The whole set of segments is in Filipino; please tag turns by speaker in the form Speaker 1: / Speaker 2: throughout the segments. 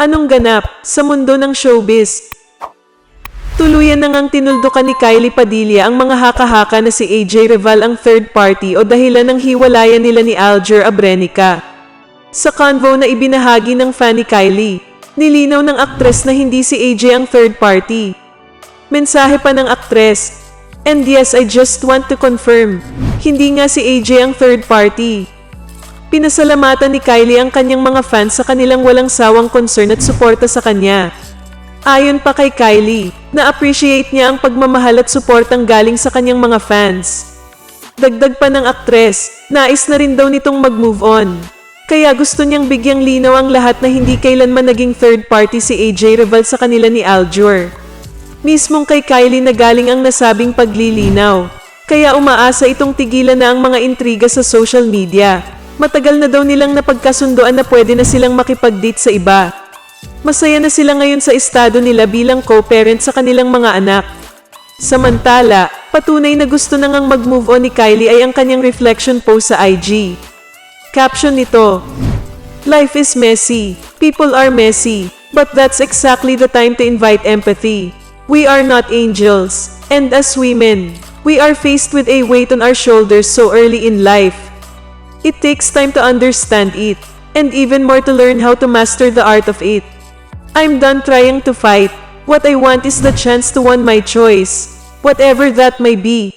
Speaker 1: Anong ganap sa mundo ng showbiz? Tuluyan na ngang tinuldukan ni Kylie Padilla ang mga haka-haka na si AJ Reval ang third party o dahilan ng hiwalayan nila ni Alger Abrenica. Sa convo na ibinahagi ng fan ni Kylie, nilinaw ng aktres na hindi si AJ ang third party. Mensahe pa ng aktres, And yes, I just want to confirm, hindi nga si AJ ang third party. Pinasalamatan ni Kylie ang kanyang mga fans sa kanilang walang sawang concern at suporta sa kanya. Ayon pa kay Kylie, na-appreciate niya ang pagmamahal at suportang galing sa kanyang mga fans. Dagdag pa ng aktres, nais na rin daw nitong mag-move on. Kaya gusto niyang bigyang linaw ang lahat na hindi kailanman naging third party si AJ Reval sa kanila ni Aljur. Mismong kay Kylie na galing ang nasabing paglilinaw. Kaya umaasa itong tigilan na ang mga intriga sa social media. Matagal na daw nilang napagkasundoan na pwede na silang makipag-date sa iba. Masaya na sila ngayon sa estado nila bilang co-parent sa kanilang mga anak. Samantala, patunay na gusto na ngang mag-move on ni Kylie ay ang kanyang reflection post sa IG. Caption nito, Life is messy, people are messy, but that's exactly the time to invite empathy. We are not angels, and as women, we are faced with a weight on our shoulders so early in life. It takes time to understand it, and even more to learn how to master the art of it. I'm done trying to fight. What I want is the chance to win my choice, whatever that may be.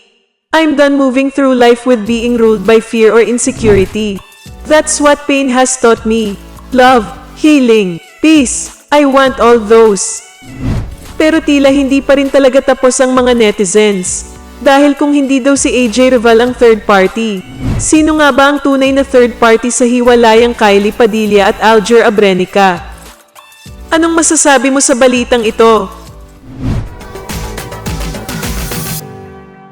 Speaker 1: I'm done moving through life with being ruled by fear or insecurity. That's what pain has taught me. Love, healing, peace. I want all those. Pero tila hindi pa rin talaga tapos ang mga netizens. Dahil kung hindi daw si AJ Reval ang third party, sino nga ba ang tunay na third party sa hiwalayang Kylie Padilla at Alger Abrenica? Anong masasabi mo sa balitang ito?